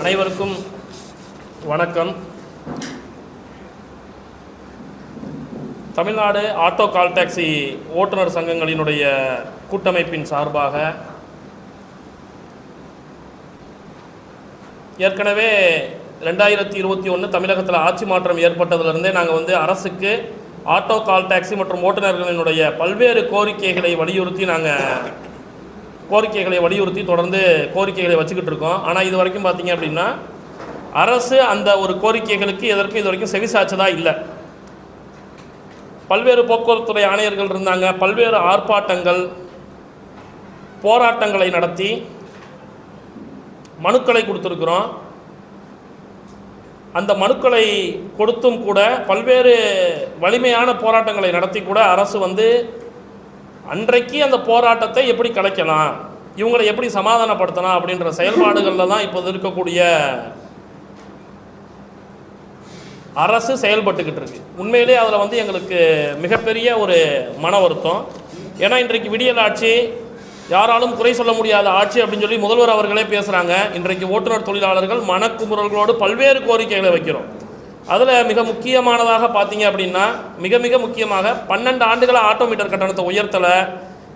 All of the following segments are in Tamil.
அனைவருக்கும் வணக்கம். தமிழ்நாடு ஆட்டோ கால் டாக்ஸி ஓட்டுநர் சங்கங்களினுடைய கூட்டமைப்பின் சார்பாக ஏற்கனவே ரெண்டாயிரத்தி இருபத்தி ஒன்று தமிழகத்தில் ஆட்சி மாற்றம் ஏற்பட்டதிலிருந்தே நாங்கள் வந்து அரசுக்கு ஆட்டோ கால் டாக்ஸி மற்றும் ஓட்டுநர்களினுடைய பல்வேறு கோரிக்கைகளை வலியுறுத்தி நாங்கள் கோரிக்கைகளை வலியுறுத்தி தொடர்ந்து கோரிக்கைகளை வச்சுக்கிட்டு இருக்கோம். ஆனால் இது வரைக்கும் பார்த்தீங்க அப்படின்னா அரசு அந்த ஒரு கோரிக்கைகளுக்கு எதற்கும் இது வரைக்கும் செவிசாச்சதா இல்லை. பல்வேறு போக்குவரத்துறை ஆணையர்கள் இருந்தாங்க. பல்வேறு ஆர்ப்பாட்டங்கள் போராட்டங்களை நடத்தி மனுக்களை கொடுத்துருக்குறோம். அந்த மனுக்களை கொடுத்தும் கூட பல்வேறு வலிமையான போராட்டங்களை நடத்தி கூட அரசு வந்து அன்றைக்கு அந்த போராட்டத்தை எப்படி கலைக்கலாம்? இவங்களை எப்படி சமாதானப்படுத்தலாம் அப்படின்ற செயல்பாடுகளில் தான் இப்போது இருக்கக்கூடிய அரசு செயல்பட்டுக்கிட்டு இருக்கு. உண்மையிலே அதில் வந்து எங்களுக்கு மிகப்பெரிய ஒரு மன வருத்தம். ஏன்னா இன்றைக்கு விடியல் ஆட்சி யாராலும் குறை சொல்ல முடியாத ஆட்சி அப்படின்னு சொல்லி முதல்வர் அவர்களே பேசுகிறாங்க இன்றைக்கு ஓட்டுநர் தொழிலாளர்கள் மனக்குமுறல்களோடு பல்வேறு கோரிக்கைகளை வைக்கிறோம். அதில் மிக முக்கியமானதாக பார்த்தீங்க அப்படின்னா மிக மிக முக்கியமாக பன்னெண்டு ஆண்டுகளாக ஆட்டோமீட்டர் கட்டணத்தை உயர்த்தலை.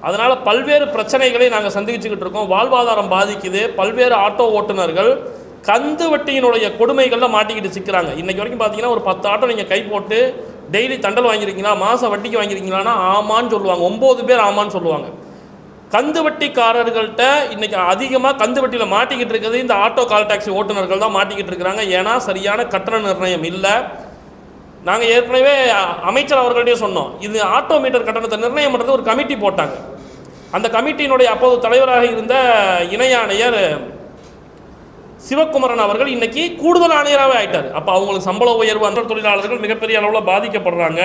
அதனால் பல்வேறு பிரச்சனைகளை நாங்கள் சந்திச்சுக்கிட்டு இருக்கோம். வாழ்வாதாரம் பாதிக்குது. பல்வேறு ஆட்டோ ஓட்டுநர்கள் கந்து வட்டியினுடைய கொடுமைகளில் மாட்டிக்கிட்டு சிக்கிறாங்க. இன்றைக்கி வரைக்கும் பார்த்தீங்கன்னா ஒரு பத்து ஆட்டோ நீங்கள் கை போட்டு டெய்லி தண்டல் வாங்கியிருக்கீங்களா மாதம் வட்டிக்கு வாங்கியிருக்கீங்களான்னா ஆமான்னு சொல்லுவாங்க. ஒம்பது பேர் ஆமான்னு சொல்லுவாங்க. கந்து வட்டிக்காரர்கள்ட்ட இன்றைக்கி அதிகமாக கந்து வட்டியில் மாட்டிக்கிட்டு இருக்கிறது இந்த ஆட்டோ கால் டாக்ஸி ஓட்டுநர்கள் தான் மாட்டிக்கிட்டு இருக்கிறாங்க. ஏன்னா சரியான கட்டண நிர்ணயம் இல்லை. நாங்கள் ஏற்கனவே அமைச்சர் அவர்கள்ட்டே சொன்னோம். இது ஆட்டோ மீட்டர் கட்டணத்தை நிர்ணயம் பண்ணுறது ஒரு கமிட்டி போட்டாங்க. அந்த கமிட்டியினுடைய அப்போது தலைவராக இருந்த இணை ஆணையர் சிவகுமரன் அவர்கள் இன்னைக்கு கூடுதல் ஆணையராகவே ஆயிட்டார். அப்போ அவங்களுக்கு சம்பள உயர்வு அந்த தொழிலாளர்கள் மிகப்பெரிய அளவில் பாதிக்கப்படுறாங்க.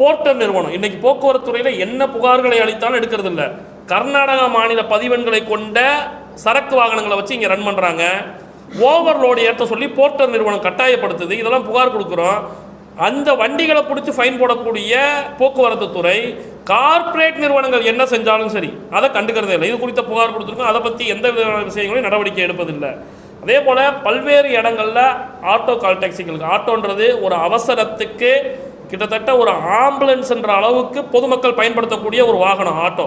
போர்ட்டர் நிறுவனம். இன்னைக்கு போக்குவரத்து துறையில் என்ன புகார்களை அளித்தாலும் எடுக்கிறது இல்லை. கர்நாடகா மாநில பதிவெண்களை கொண்ட சரக்கு வாகனங்களை வச்சு இங்கே ரன் பண்ணுறாங்க ஓவர்லோடு ஏற்ற சொல்லி போர்ட்டர் நிறுவனம் கட்டாயப்படுத்துது. இதெல்லாம் புகார் கொடுக்குறோம். அந்த வண்டிகளை பிடிச்சி ஃபைன் போடக்கூடிய போக்குவரத்து துறை கார்ப்பரேட் நிறுவனங்கள் என்ன செஞ்சாலும் சரி அதை கண்டுக்கிறதே இல்லை. இது குறித்த புகார் கொடுத்துருக்கோம். அதை பற்றி எந்த விதமான விஷயங்களையும் நடவடிக்கை எடுப்பதில்லை. அதே போல் பல்வேறு இடங்களில் ஆட்டோ கால் டாக்ஸிகளுக்கு ஆட்டோன்றது ஒரு அவசரத்துக்கு கிட்டத்தட்ட ஒரு ஆம்புலன்ஸ்ன்ற அளவுக்கு பொதுமக்கள் பயன்படுத்தக்கூடிய ஒரு வாகனம் ஆட்டோ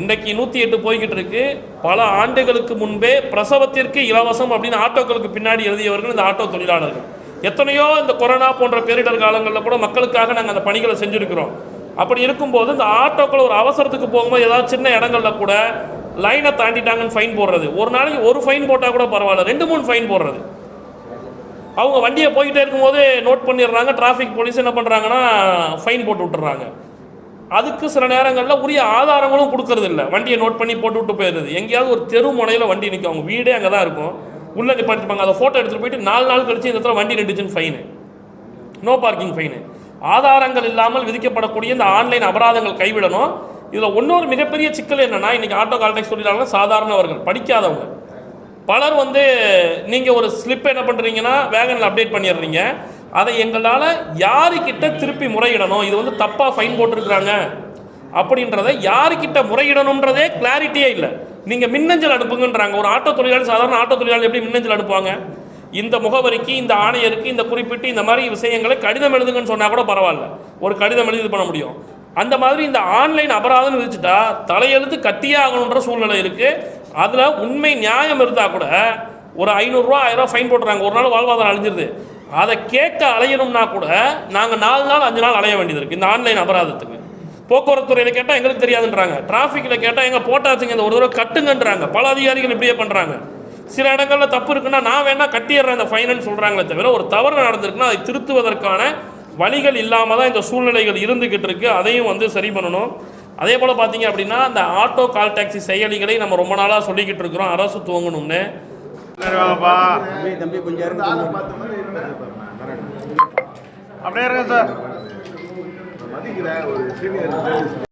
இன்றைக்கு நூற்றி எட்டு போய்கிட்டு இருக்கு. பல ஆண்டுகளுக்கு முன்பே பிரசவத்திற்கு இலவசம் அப்படின்னு ஆட்டோக்களுக்கு பின்னாடி எழுதியவர்கள் இந்த ஆட்டோ தொழிலாளர்கள். எத்தனையோ இந்த கொரோனா போன்ற பேரிடர் காலங்களில் கூட மக்களுக்காக நாங்கள் அந்த பணிகளை செஞ்சுருக்கிறோம். அப்படி இருக்கும்போது இந்த ஆட்டோக்கள் ஒரு அவசரத்துக்கு போகும்போது ஏதாவது சின்ன இடங்களில் கூட லைனை தாண்டிட்டாங்கன்னு ஃபைன் போடுறது. ஒரு நாளைக்கு ஒரு ஃபைன் போட்டால் கூட பரவாயில்ல. ரெண்டு மூணு ஃபைன் போடுறது. அவங்க வண்டியை போய்கிட்டே இருக்கும்போது நோட் பண்ணிடுறாங்க. டிராஃபிக் போலீஸ் என்ன பண்ணுறாங்கன்னா ஃபைன் போட்டு விட்டுறாங்க. அதுக்கு சில நேரங்களில் உரிய ஆதாரங்களும் கொடுக்கறது இல்லை வண்டியை நோட் பண்ணி போட்டு விட்டு போயிடுது எங்கேயாவது ஒரு தெரு முனையில் வண்டி நிற்கும் அவங்க வீடே அங்கே தான் இருக்கும். உள்ளே நிப்பாட்டிருப்பாங்க அதை ஃபோட்டோ எடுத்துகிட்டு போயிட்டு நாலு நாள் கழிச்சு இந்த இடத்துல வண்டி நின்றுச்சுன்னு ஃபைனு நோ பார்க்கிங் ஃபைனு ஆதாரங்கள் இல்லாமல் விதிக்கப்படக்கூடிய இந்த ஆன்லைன் அபராதங்கள் கைவிடணும். இதில் இன்னொரு மிகப்பெரிய சிக்கல் என்னென்னா இன்றைக்கி ஆட்டோ கால்டாக்ஸ் தொழிலாளர்கள் சாதாரணவர்கள் படிக்காதவங்க. பலர் வந்து நீங்கள் ஒரு ஸ்லிப் என்ன பண்ணுறீங்கன்னா வேகனில் அப்டேட் பண்ணிடுறீங்க. அதை எங்களால் யாருக்கிட்ட திருப்பி முறையிடணும்? இது வந்து தப்பாக ஃபைன் போட்டிருக்கிறாங்க. அப்படின்றத யாருக்கிட்ட முறையிடணுன்றதே கிளாரிட்டியே இல்லை. நீங்கள் மின்னஞ்சல் அனுப்புங்கன்றாங்க. ஒரு ஆட்டோ தொழிலாளி சாதாரண ஆட்டோ தொழிலாளி எப்படி மின்னஞ்சல் அனுப்புவாங்க? இந்த முகவரிக்கு இந்த ஆணையருக்கு இந்த குறிப்பிட்டு இந்த மாதிரி விஷயங்களை கடிதம் எழுதுங்கன்னு சொன்னால் கூட பரவாயில்ல. ஒரு கடிதம் எழுதி இது பண்ண முடியும். அந்த மாதிரி இந்த ஆன்லைன் அபராதம் விதிச்சுட்டா தலையெழுத்து கத்தியே ஆகணுன்ற சூழ்நிலை இருக்குது அதில் உண்மை நியாயம் இருந்தால் கூட ஒரு ஐநூறுரூவா ஆயிரம் ஃபைன் போட்டுறாங்க. ஒரு நாள் வாழ்வாதாரம் அழிஞ்சிருது. அதை கேட்க அலையணும்னா கூட நாங்கள் நாலு நாள் அஞ்சு நாள் அலைய வேண்டியது இருக்குது இந்த ஆன்லைன் அபராதத்துக்கு. போக்குவரத்து துறையில் கேட்டால் எங்களுக்கு தெரியாதுன்றாங்க. டிராஃபிக்கில் கேட்டால் எங்கே போட்டாச்சுங்க இந்த ஒரு தடவை கட்டுங்கன்றாங்க. பல அதிகாரிகள் இப்படியே பண்ணுறாங்க சில இடங்களில் தப்பு இருக்குன்னா நான் வேணால் கட்டிடுறேன் இந்த ஃபைனல்னு சொல்கிறாங்களே தவிர ஒரு தவறு நடந்திருக்குன்னா அதை திருத்துவதற்கான வழிகள் இல்லாமல் தான் இந்த சூழ்நிலைகள் இருந்துக்கிட்டு இருக்குது அதையும் வந்து சரி பண்ணணும். அதே போல் பார்த்தீங்க அப்படின்னா இந்த ஆட்டோ கால் டாக்ஸி செயலிகளை நம்ம ரொம்ப நாளாக சொல்லிக்கிட்டு இருக்கிறோம். அரசு துவங்கணும்னு. தம்பி கொஞ்சம் அப்படியே இருக்கேன் சார். மதிக்கிற ஒரு சீனியர்